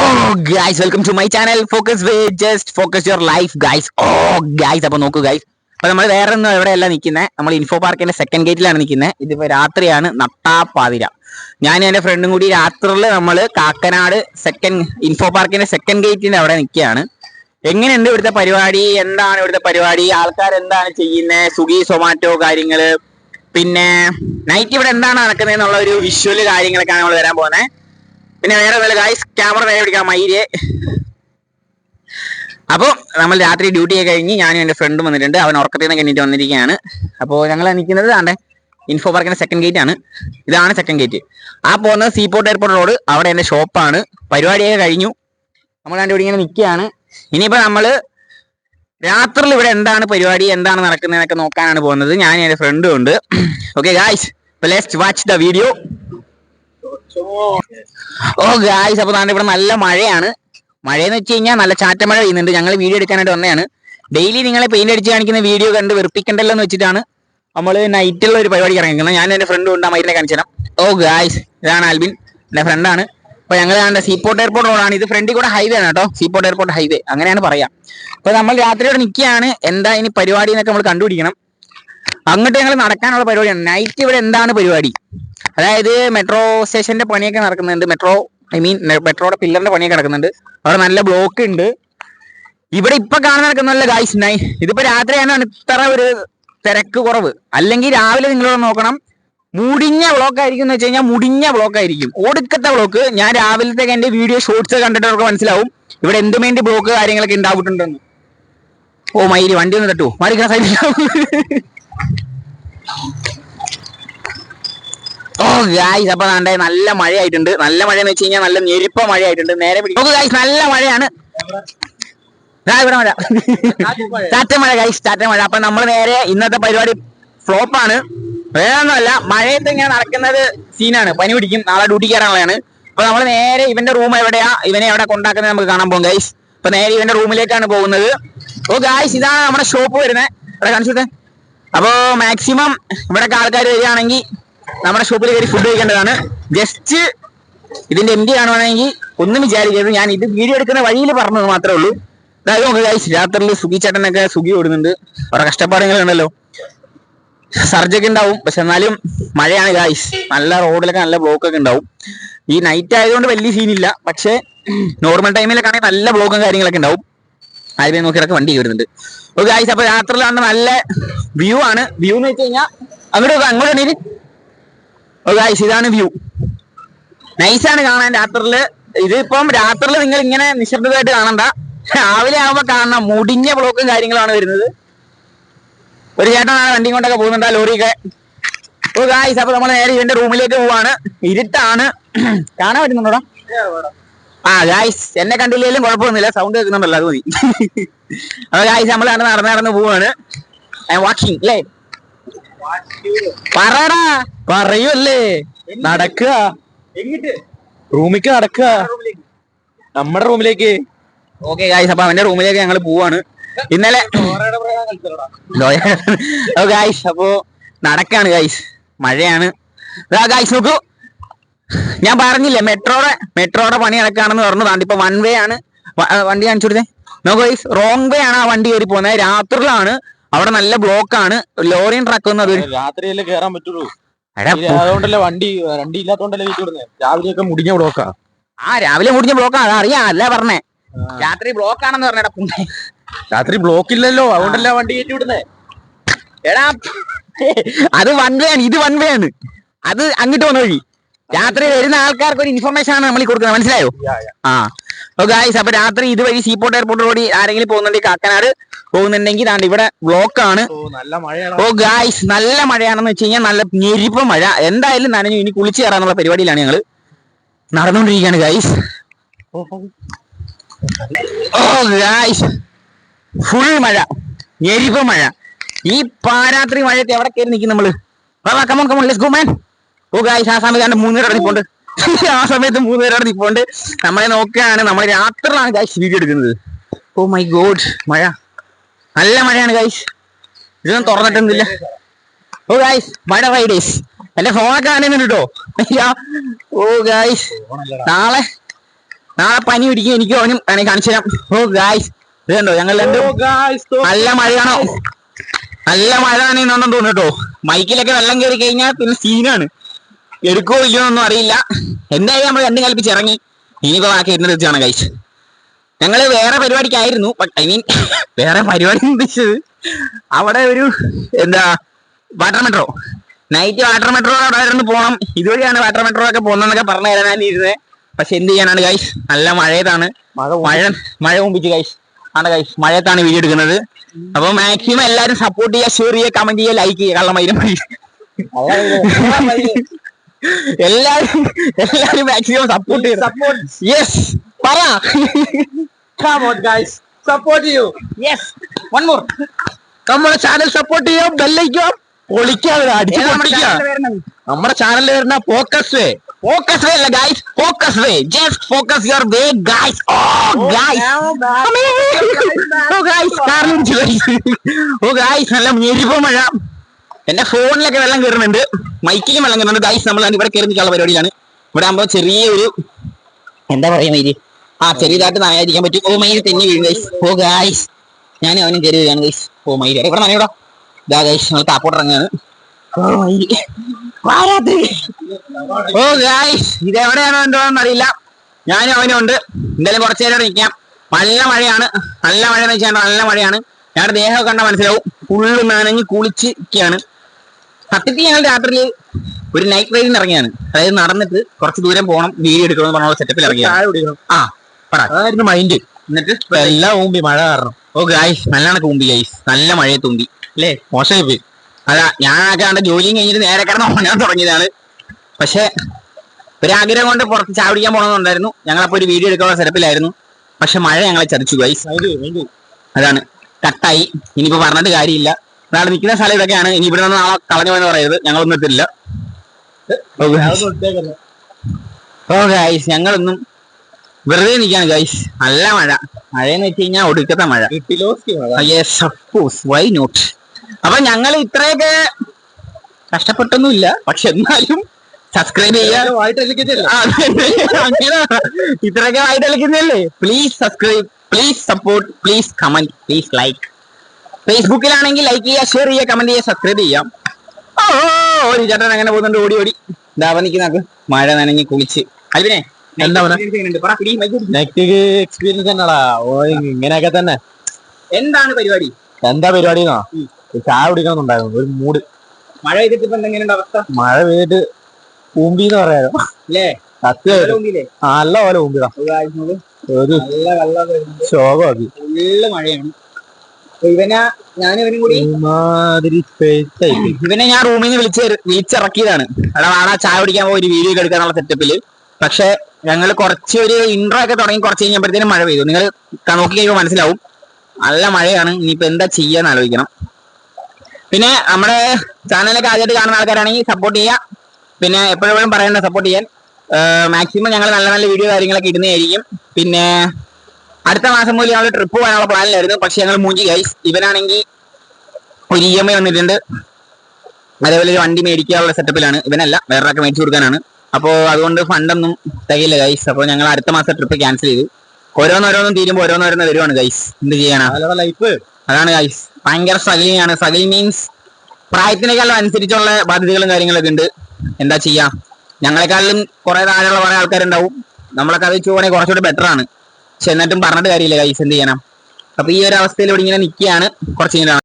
Oh guys welcome to my channel focus way just focus your life guys oh guys അപ്പൊ നോക്കൂ guys അപ്പൊ നമ്മൾ വേറെ ഒന്നും എവിടെയല്ല നിൽക്കുന്നത് നമ്മൾ ഇൻഫോ പാർക്കിന്റെ സെക്കൻഡ് ഗേറ്റിലാണ് നിൽക്കുന്നത് ഇതിപ്പോ രാത്രിയാണ്. നട്ടാപ്പാതിര. ഞാൻ എന്റെ ഫ്രണ്ടും കൂടി രാത്രിയിൽ നമ്മൾ കാക്കനാട് സെക്കൻഡ് ഇൻഫോ പാർക്കിന്റെ സെക്കൻഡ് ഗേറ്റിന്റെ അവിടെ നിൽക്കുകയാണ് എങ്ങനെയുണ്ട് ഇവിടുത്തെ പരിപാടി? എന്താണ് ഇവിടുത്തെ പരിപാടി? ആൾക്കാർ എന്താണ് ചെയ്യുന്നത് സുഗി സൊമാറ്റോ കാര്യങ്ങൾ. പിന്നെ നൈറ്റ് ഇവിടെ എന്താണ് നടക്കുന്നത് എന്നുള്ള ഒരു വിഷ്വൽ കാര്യങ്ങളൊക്കെയാണ് നമ്മൾ വരാൻ പോകുന്നത് പിന്നെ വേറെ വല്ല ഗായ്സ് ക്യാമറ നേരെ പിടിക്കാം മൈരെ. അപ്പോൾ നമ്മൾ രാത്രി ഡ്യൂട്ടി ഒക്കെ കഴിഞ്ഞ് ഞാനും എന്റെ ഫ്രണ്ടും വന്നിട്ടുണ്ട്. അവൻ ഉറക്കത്തിൽ നിന്ന് കഴിഞ്ഞിട്ട് വന്നിരിക്കുകയാണ്. അപ്പോൾ ഞങ്ങൾ നിൽക്കുന്നത് ആണ്ടെ ഇൻഫോ പാർക്കിന്റെ സെക്കൻഡ് ഗേറ്റ് ആണ്. ഇതാണ് സെക്കൻഡ് ഗേറ്റ് ആ പോകുന്നത് സീപോർട്ട് എയർപോർട്ട് റോഡ് അവിടെ എന്റെ ഷോപ്പാണ് പരിപാടിയൊക്കെ കഴിഞ്ഞു. നമ്മൾ രണ്ടുപേരും ഇങ്ങനെ നിൽക്കുകയാണ്. ഇനിയിപ്പോൾ നമ്മൾ രാത്രിയിൽ ഇവിടെ എന്താണ് പരിപാടി എന്താണ് നടക്കുന്നതെന്നൊക്കെ നോക്കാനാണ് പോകുന്നത്. ഞാൻ എന്റെ ഫ്രണ്ടും ഉണ്ട്. Okay guys let's watch the video oh guys അപ്പൊ താണ്ട് ഇവിടെ നല്ല മഴയാണ്. മഴയെന്ന് വെച്ച് കഴിഞ്ഞാൽ നല്ല ചാറ്റമഴ പെയ്യുന്നുണ്ട്. ഞങ്ങൾ വീഡിയോ എടുക്കാനായിട്ട് വന്നതാണ്. ഡെയിലി നിങ്ങളെ പെയിന്റ് അടിച്ച് കാണിക്കുന്ന വീഡിയോ കണ്ട് വെറുപ്പിക്കണ്ടല്ലോ എന്ന് വെച്ചിട്ടാണ് നമ്മൾ നൈറ്റിലുള്ള ഒരു പരിപാടി ഇറങ്ങിക്കുന്നത് ഞാൻ എന്റെ ഫ്രണ്ട് ഉണ്ട് മൈറ്റിനെ കാണിച്ചു തരാം. ഓ ഗായ്സ് ഇതാണ് ആൽബിൻ എന്റെ ഫ്രണ്ടാണ് അപ്പൊ ഞങ്ങൾ കാണേണ്ട സീപോർട്ട് എയർപോർട്ട് റോഡാണ്. ഇത് ഫ്രണ്ടിൽ കൂടെ ഹൈവേ ആണ് കേട്ടോ. സീപോർട്ട് എയർപോർട്ട് ഹൈവേ അങ്ങനെയാണ് പറയാം. അപ്പൊ നമ്മൾ രാത്രിയോടെ നിൽക്കുകയാണ് എന്താ ഇനി പരിപാടി എന്നൊക്കെ നമ്മൾ കണ്ടുപിടിക്കണം. അങ്ങോട്ട് ഞങ്ങൾ നടക്കാനുള്ള പരിപാടിയാണ്. നൈറ്റ് ഇവിടെ എന്താണ് പരിപാടി? അതായത് മെട്രോ സ്റ്റേഷന്റെ പണിയൊക്കെ നടക്കുന്നുണ്ട്. മെട്രോ ഐ മീൻ മെട്രോയുടെ പില്ലറിന്റെ പണിയൊക്കെ നടക്കുന്നുണ്ട്. അവിടെ നല്ല ബ്ലോക്ക് ഉണ്ട്. ഇവിടെ ഇപ്പൊ കാണാൻ നടക്കുന്നല്ല ഗായ്സ് നൈ ഇതിപ്പോ രാത്രിയാണ് ഇത്ര ഒരു തിരക്ക് കുറവ്. അല്ലെങ്കിൽ രാവിലെ നിങ്ങളോട് നോക്കണം. മുടിഞ്ഞ ബ്ലോക്ക് ആയിരിക്കും എന്ന് വെച്ച് കഴിഞ്ഞാൽ മുടിഞ്ഞ ബ്ലോക്ക് ആയിരിക്കും. ഓടുക്കത്തെ ബ്ലോക്ക് ഞാൻ രാവിലത്തേക്ക് എന്റെ വീഡിയോ ഷോർട്സ് കണ്ടിട്ട് അവർക്ക് മനസ്സിലാവും. ഇവിടെ എന്ത് വേണ്ടി ബ്ലോക്ക് കാര്യങ്ങളൊക്കെ ഉണ്ടാവിട്ടുണ്ടെന്ന്. ഓ മയിൽ വണ്ടി ഒന്ന് തട്ടു. മാറി സൈഡിൽ ഓ ഗായ്സ് അപ്പൊ ദാണ്ടെ നല്ല മഴയായിട്ടുണ്ട്. നല്ല മഴ എന്ന് വെച്ച് കഴിഞ്ഞാൽ നല്ല ഞെരുപ്പ മഴയായിട്ടുണ്ട്. നേരെ പിടിക്കും ഗായ്സ് നല്ല മഴയാണ്. ഇവിടെ മഴ. ചാറ്റ മഴ ഗായ്സ് ചാറ്റ മഴ. അപ്പൊ നമ്മൾ നേരെ ഇന്നത്തെ പരിപാടി ഫ്ലോപ്പ് ആണ്. ഒന്നുമല്ല മഴയത്ത് ഇങ്ങനെ നടക്കുന്നത് സീനാണ് പനി പിടിക്കും നാളെ ഡ്യൂട്ടി കയറാനുള്ളതാണ് അപ്പൊ നമ്മൾ നേരെ ഇവന്റെ റൂം എവിടെയാ? ഇവനെ എവിടെ കൊണ്ടാക്കുന്നത് നമുക്ക് കാണാൻ പോകും ഗൈസ് അപ്പൊ നേരെ ഇവന്റെ റൂമിലേക്കാണ് പോകുന്നത്. ഓ ഗായ്സ് ഇതാണ് നമ്മുടെ ഷോപ്പ് വരുന്നത്. ഇവിടെ കാണിച്ചിട്ട് അപ്പോ മാക്സിമം ഇവിടെ ആൾക്കാർ വരികയാണെങ്കിൽ നമ്മുടെ ഷോപ്പിൽ കയറി ഫുഡ് കഴിക്കേണ്ടതാണ്. ജസ്റ്റ് ഇതിന്റെ എം ഡി കാണുവാണെങ്കിൽ ഒന്നും വിചാരിക്കരുത്. ഞാൻ ഇത് വീഡിയോ എടുക്കുന്ന വഴിയിൽ പറഞ്ഞത് മാത്രമേ ഉള്ളൂ. അതായത് നമുക്ക് കഴിച്ചു രാത്രിയിൽ സുഖി ചേട്ടനൊക്കെ സുഖി ഓടുന്നുണ്ട്. അവരുടെ കഷ്ടപ്പാടുകളുണ്ടല്ലോ സർജൊക്കെ ഉണ്ടാവും. പക്ഷെ എന്നാലും മഴയാണ് ഗായ്സ് നല്ല റോഡിലൊക്കെ നല്ല ബ്ലോക്കൊക്കെ ഉണ്ടാവും. ഈ നൈറ്റ് ആയതുകൊണ്ട് വലിയ സീനില്ല പക്ഷെ നോർമൽ ടൈമിലൊക്കെ ആണെങ്കിൽ നല്ല ബ്ലോക്കും കാര്യങ്ങളൊക്കെ ഉണ്ടാവും. ആദ്യമേ നോക്കിയിടക്ക് വണ്ടി വരുന്നുണ്ട് ഓ ഗായ്സ് അപ്പൊ രാത്രിയിലാണ് നല്ല വ്യൂ ആണ്. വ്യൂ എന്ന് വെച്ച് കഴിഞ്ഞാൽ അങ്ങോട്ട് അങ്ങോട്ട് ഗായ്സ് ഇതാണ് വ്യൂ നൈസാണ് കാണാൻ രാത്രിയിൽ. ഇതിപ്പം രാത്രിയിൽ നിങ്ങൾ ഇങ്ങനെ നിശബ്ദമായിട്ട് കാണണ്ട. രാവിലെ ആവുമ്പോ കാണണം. മുടിഞ്ഞ ബ്ലോക്കും കാര്യങ്ങളാണ് വരുന്നത്. ഒരു ചേട്ടനാണ് വണ്ടി കൊണ്ടൊക്കെ പോകുന്നുണ്ട് ലോറിയൊക്കെ. ഓ ഗായ്സ് അപ്പൊ നമ്മൾ നേരെ ഇവന്റെ റൂമിലേക്ക് പോവാണ്. ഇരുട്ടാണ്. കാണാൻ പറ്റുന്നുണ്ടോടാ ആ ഗായ്സ് എന്നെ കണ്ടില്ലെങ്കിലും കുഴപ്പമൊന്നുമില്ല. സൗണ്ട് കേൾക്കുന്നുണ്ടല്ലോ അത് മതി. അപ്പൊ ഗായ്സ് നമ്മൾ നടന്ന് നടന്ന് പോവാണ്. ഐ വാക്കിംഗ് അല്ലേ? പറയടാ പറയല്ലേ? നടക്കുക. റൂമിക്ക് നടക്കുക. നമ്മുടെ റൂമിലേക്ക്. ഓക്കെ ഗായ്സ് അപ്പൊ അവന്റെ റൂമിലേക്ക് ഞങ്ങൾ പോവാണ്. ഇന്നലെ ഗായ്സ് അപ്പോ നടക്കാണ് ഗായ്സ് മഴയാണ്. ഗായ്സ് നോക്കൂ. ഞാൻ പറഞ്ഞില്ലേ മെട്രോയുടെ മെട്രോയുടെ പണി നടക്കാണെന്ന് പറഞ്ഞു. താണ്ടിപ്പോ ഇപ്പൊ വൺ വേ ആണ് വണ്ടി കാണിച്ചു കൊടുത്തേ. നോക്കൂ ഗൈസ് റോങ് വേ ആണ് ആ വണ്ടി കയറി പോകുന്നത്. രാത്രിയിലാണ് അവിടെ നല്ല ബ്ലോക്ക് ആണ് ലോറിയൻ ട്രക്ക് ഒന്നും അത് രാത്രിയല്ലേ കേറാൻ പറ്റുള്ളൂ. അതുകൊണ്ടല്ലേ വണ്ടി വണ്ടി ഇല്ലാത്തോണ്ടല്ലേ വീട്ടിൽ വിടുന്നത് രാവിലെയൊക്കെ മുടിഞ്ഞ ബ്ലോക്കാ. ആ രാവിലെ മുടിഞ്ഞ ബ്ലോക്കാ. അറിയാം അല്ല പറഞ്ഞേ. രാത്രി ബ്ലോക്ക് ആണെന്ന് പറഞ്ഞേടാ പുണ്ണേ രാത്രി ബ്ലോക്ക് ഇല്ലല്ലോ അതുകൊണ്ടല്ല വണ്ടി കയറ്റി വിടുന്നേ? എടാ അത് വൺ വേ ആണ് ഇത് വൺ വേ ആണ്. അത് അങ്ങോട്ട് വന്നു വഴി. രാത്രി വരുന്ന ആൾക്കാർക്ക് ഒരു ഇൻഫർമേഷൻ ആണ് നമ്മൾ കൊടുക്കുന്നത്. മനസ്സിലായോ? ആ. ഗായ്സ് അപ്പൊ രാത്രി ഇതുവഴി സീപോർട്ട് എയർപോർട്ട് റോഡി ആരെങ്കിലും പോകുന്നുണ്ടെങ്കിൽ കാക്കനാട് പോകുന്നുണ്ടെങ്കിൽ ദാണ്ട് ഇവിടെ ബ്ലോക്ക് ആണ്. ഓ ഗായ്സ് നല്ല മഴയാണെന്ന് വെച്ച് കഴിഞ്ഞാൽ നല്ല ഞെരിപ്പ് മഴ. എന്തായാലും നനഞ്ഞു ഇനി കുളിച്ച് കയറാന്നുള്ള പരിപാടിയിലാണ് ഞങ്ങൾ നടന്നുകൊണ്ടിരിക്കുകയാണ് ഗായ്സ് ഓ ഗായ്സ് ഫുൾ മഴ. ഞെരിപ്പ് മഴ. ഈ പാരാത്രി മഴയത്ത് എവിടെ കയറി നിൽക്കും നമ്മൾ? Come on come on let's go man oh guys ആ സമയത്ത് മൂന്ന് ഇറങ്ങിപ്പോണ്ട്. നിൽപ്പുണ്ട് ആ സമയത്ത് മൂന്ന് പേരോട് നിൽപ്പുണ്ട് നമ്മളെ നോക്കുകയാണ്. നമ്മൾ രാത്രിയിലാണ് ഗൈസ് വീഡിയോ എടുക്കുന്നത്. ഓ മൈ ഗോഡ് മഴ. നല്ല മഴയാണ് ഗൈസ് ഇതൊന്നും തുറന്നിട്ടൊന്നുമില്ല. ഓ ഗൈസ് മഴ ഫ്രൈഡേസ് എന്റെ ഫോണൊക്കെ കാണുന്നുണ്ട് കേട്ടോ ഓ ഗൈസ് നാളെ നാളെ പനി പിടിക്കും. എനിക്ക് അവനും കാണിച്ചു തരാം. ഓ ഗായ്സ് ഇതുണ്ടോ ഞങ്ങൾ Oh, നല്ല മഴയാണോ. നല്ല മഴ തന്നെ തോന്നുന്നു കേട്ടോ. മൈക്കിലൊക്കെ വെള്ളം കയറി കഴിഞ്ഞാൽ പിന്നെ സീനാണ് എടുക്കോ ഇല്ലയോ ഒന്നും അറിയില്ല. എന്തായാലും നമ്മൾ രണ്ടും കൽപ്പിച്ച് ഇറങ്ങി. ഇനിയിപ്പോ ബാക്കി ഇരുന്ന് തീർച്ചയാണ് കഴിച്ച് ഞങ്ങൾ വേറെ പരിപാടിക്കായിരുന്നു. ഐ മീൻ വേറെ പരിപാടി ഉദ്ദേശിച്ചത് അവിടെ ഒരു എന്താ water metro night water metro അവിടെ ആയിരുന്നു പോണം. ഇതുവഴിയാണ് വാട്ടർ മെട്രോ ഒക്കെ പോകുന്നതെന്നൊക്കെ പറഞ്ഞു തരാനാണ് ഇരുന്നത് പക്ഷെ എന്ത് ചെയ്യാനാണ് ഗൈസ് നല്ല മഴയത്താണ് മഴ മഴ മുമ്പിച്ച് ഗൈസ് ആണ് ഗൈസ് മഴയത്താണ് വീഡിയോ എടുക്കുന്നത്. അപ്പൊ മാക്സിമം എല്ലാരും സപ്പോർട്ട് ചെയ്യുക ഷെയർ ചെയ്യുക കമന്റ് ചെയ്യുക ലൈക്ക് ചെയ്യുക. കള്ളമൈരം എല്ലാരും എല്ലാരും മാക്സിമം സപ്പോർട്ട് ചെയ്യുക സപ്പോർട്ട് യെസ് പറ. Come on guys support you. Yes one more നമ്മുടെ ചാനൽ സപ്പോർട്ട് ചെയ്യാം? ബെല്ലൈക്കാം പൊളിക്കാതെ അടിച്ചു നമ്മുടെ ചാനലിൽ വരുന്ന ഫോക്കസ് വേ ഫോക്കസ് വേ അല്ല guys focus way just focus your way guys oh guys oh guys കാറിലിടിച്ചു oh guys നല്ല ഞെരിപ്പോ മഴ. എന്റെ ഫോണിലൊക്കെ വെള്ളം കയറുന്നുണ്ട് മൈക്കിലും വെള്ളം കയറുന്നുണ്ട് ഗൈസ് നമ്മൾ ഇവിടെ കയറി നിൽക്കാനുള്ള പരിപാടിയിലാണ്. ഇവിടെ ആകുമ്പോൾ ചെറിയൊരു എന്താ പറയാ മൈരി? ആ ചെറിയതായിട്ട് നനയാതിരിക്കാൻ പറ്റും. ഓ മൈരി തെന്നി വീഴും ഗൈസ് ഓ ഗൈസ് ഞാൻ അവനും കയറി വീഴാണ് ഗൈസ് ഓ മൈരി. ഇവിടെ? നനയോടാ ഇതാ ഗൈസ് നമ്മൾ താപ്പോട്ട് ഇറങ്ങാണ് ഓ മൈരി. വാരാത്ത് ഓ ഗൈസ് ഇത് എവിടെയാണോ എന്തോന്ന് അറിയില്ല. ഞാനും അവനും ഉണ്ട്. എന്തായാലും കുറച്ചു നേരം നിൽക്കാം. നല്ല മഴയാണ്. നല്ല മഴ എന്ന് വെച്ചാൽ നല്ല മഴയാണ്. ഞങ്ങളുടെ ദേഹമൊക്കെ കണ്ടാൽ മനസ്സിലാവും. ഫുള്ള് നനഞ്ഞ് കുളിച്ചിരിക്കുകയാണ്. സത്യത്തിൽ ഞങ്ങൾ രാത്രി ഒരു നൈറ്റ് റൈഡിന് ഇറങ്ങിയാണ്. അതായത് നടന്നിട്ട് കുറച്ച് ദൂരം പോകണം വീഡിയോ എടുക്കണം പറഞ്ഞ സെറ്റപ്പിൽ ഇറങ്ങിയാണ്. ആ അതായിരുന്നു മൈൻഡ് എന്നിട്ട് എല്ലാം ഊമ്പി മഴ കാരണം. ഓ ഗൈസ് നല്ലോണം കൂമ്പി ഗൈസ് നല്ല മഴയെ തുമ്പി. അല്ലേ? മോശമായി പോയി അതാ ഞാനൊക്കെ കണ്ട ജോലിയും കഴിഞ്ഞിട്ട് നേരെ കിടന്ന് ഓണാൻ തുടങ്ങിയതാണ്. പക്ഷെ ഒരാഗ്രഹം കൊണ്ട് പുറത്ത് ചാവടിക്കാൻ പോകണമെന്നുണ്ടായിരുന്നു ഞങ്ങളപ്പോ ഒരു വീഡിയോ എടുക്കാനുള്ള സെറ്റപ്പിലായിരുന്നു പക്ഷെ മഴ ഞങ്ങളെ ചതിച്ചു ഗൈസ് അതാണ്. കട്ടായി. ഇനിയിപ്പോ പറഞ്ഞിട്ട് കാര്യമില്ല. നാളെ നിൽക്കുന്ന സ്ഥലം ഇതൊക്കെയാണ് ഇനി ഇവിടെ നിന്ന് നാളെ കളഞ്ഞു പോയെന്ന് പറയരുത്. ഞങ്ങളൊന്നും എത്തില്ല. ഓ ഗൈസ് ഞങ്ങളൊന്നും വെറുതെ നിൽക്കാണ് ഗൈസ് നല്ല മഴ. മഴയെന്ന് വെച്ച് കഴിഞ്ഞാൽ ഒടുക്കത്തെ മഴ. യെസ് സപ്പോസ് വൈ നോട്ട് അപ്പൊ ഞങ്ങൾ ഇത്രയൊക്കെ കഷ്ടപ്പെട്ടൊന്നുമില്ല. പക്ഷെ എന്നാലും സബ്സ്ക്രൈബ് ചെയ്യാൻ ഇത്രയൊക്കെ ആയിട്ട് അല്ലേ please subscribe please support please comment please like ഫേസ്ബുക്കിലാണെങ്കിൽ like ചെയ്യുക ഷെയർ ചെയ്യുക കമന്റ് ചെയ്യുക സബ്സ്ക്രൈബ് ചെയ്യാം ഓ ഒരു ചേട്ടൻ അങ്ങനെ പോകുന്നുണ്ട് ഓടി ഓടി. ഇതാവ നിൽക്കുന്ന മഴ നനഞ്ഞ് കുളിച്ച്. അൽവിനെ. നെഗറ്റീവ് എക്സ്പീരിയൻസ് തന്നെടാ ഓ ഇങ്ങനെയൊക്കെ തന്നെ. എന്താണ് പരിപാടി? എന്താ പരിപാടി ചായ കുടിക്കണമെന്നുണ്ടായിരുന്നു ഒരു മൂഡ് മഴ പെയ്തിട്ട് ഇപ്പൊ എന്തെങ്കിലും അവസ്ഥ? മഴ പെയ്തിട്ട് ഊമ്പി എന്ന് പറയാലോ അല്ലേ നല്ല പോലെ ഊമ്പിടാ ഒരു ശോകമാക്കി. നല്ല മഴയാണ്. ഇവനെ ഞാൻ ഇവനും കൂടി ഞാൻ റൂമിൽ നിന്ന് വിളിച്ച് വിളിച്ചിറക്കിയതാണ് അതാണ് വാടാ ചായ കുടിക്കാൻ പോയി ഒരു വീഡിയോ ഒക്കെ എടുക്കാന്നുള്ള സെറ്റപ്പിൽ പക്ഷെ ഞങ്ങൾ കുറച്ച് ഒരു ഇൻട്രോ ഒക്കെ തുടങ്ങി കുറച്ച് കഴിഞ്ഞപ്പോഴത്തേനും മഴ പെയ്തു. നിങ്ങൾ നോക്കി കഴിയുമ്പോൾ മനസ്സിലാവും. നല്ല മഴയാണ്. ഇനിയിപ്പോ എന്താ ചെയ്യാന്ന് ആലോചിക്കണം. പിന്നെ നമ്മുടെ ചാനലൊക്കെ ആദ്യമായിട്ട് കാണുന്ന ആൾക്കാരാണെങ്കിൽ സപ്പോർട്ട് ചെയ്യാം. പിന്നെ എപ്പോഴും പറയുന്ന സപ്പോർട്ട് ചെയ്യാൻ. മാക്സിമം ഞങ്ങൾ നല്ല നല്ല വീഡിയോ കാര്യങ്ങളൊക്കെ ഇടുന്നതായിരിക്കും. പിന്നെ അടുത്ത മാസം മുതൽ ഞങ്ങൾ ട്രിപ്പ് പോകാനുള്ള പ്ലാനിലായിരുന്നു പക്ഷെ ഞങ്ങൾ മൂഞ്ചി ഗൈസ് ഇവനാണെങ്കിൽ ഒരു ഇ എം ഐ വന്നിട്ടുണ്ട്. അതേപോലെ ഒരു വണ്ടി മേടിക്കാനുള്ള സെറ്റപ്പിലാണ് ഇവനല്ല വേറൊരാൾക്ക് മേടിച്ചു കൊടുക്കാനാണ്. അപ്പോൾ അതുകൊണ്ട് ഫണ്ടൊന്നും തികയില്ല ഗൈസ് അപ്പോൾ ഞങ്ങൾ അടുത്ത മാസം ട്രിപ്പ് ക്യാൻസൽ ചെയ്തു. ഓരോന്നോരോന്നും തീരുമ്പോൾ ഓരോന്നോരോന്ന് വരുവാണ് ഗൈസ് എന്ത് ചെയ്യാനാ? ലൈഫ് അതാണ് ഗൈസ് ഭയങ്കര സ്ട്രഗ്ലിംഗ് ആണ്. സ്ട്രഗ്ലിംഗ് മീൻസ് പ്രായത്തിനേക്കാളും അനുസരിച്ചുള്ള ബാധ്യതകളും കാര്യങ്ങളൊക്കെ ഉണ്ട്. എന്താ ചെയ്യാ? ഞങ്ങളെക്കാളിലും കുറെ താഴെയുള്ള കുറെ ആൾക്കാരുണ്ടാവും. നമ്മളൊക്കെ അത് വെച്ച് കുറച്ചുകൂടി ബെറ്റർ ആണ്. പക്ഷെ എന്നിട്ടും പറഞ്ഞിട്ട് കാര്യമില്ല ഗൈസ് എന്ത് ചെയ്യണം? അപ്പൊ ഈ ഒരു അവസ്ഥയിൽ ഇവിടെ ഇങ്ങനെ നിൽക്കുകയാണ് കുറച്ച് കഴിഞ്ഞാൽ